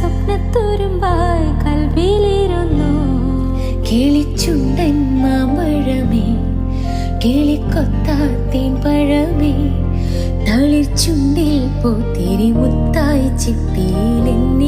സ്വപ്നത്തുരുമ്പായി കൽവിയിലിരുന്നു കിളിച്ചുണ്ടൻ മാമ്പഴമേ കിളിക്കൊത്താത്തേൻ പഴമേ തളിർച്ചുണ്ടിൽ പൂത്തിരി മുത്തായി ചിത്തിയിലെന്നു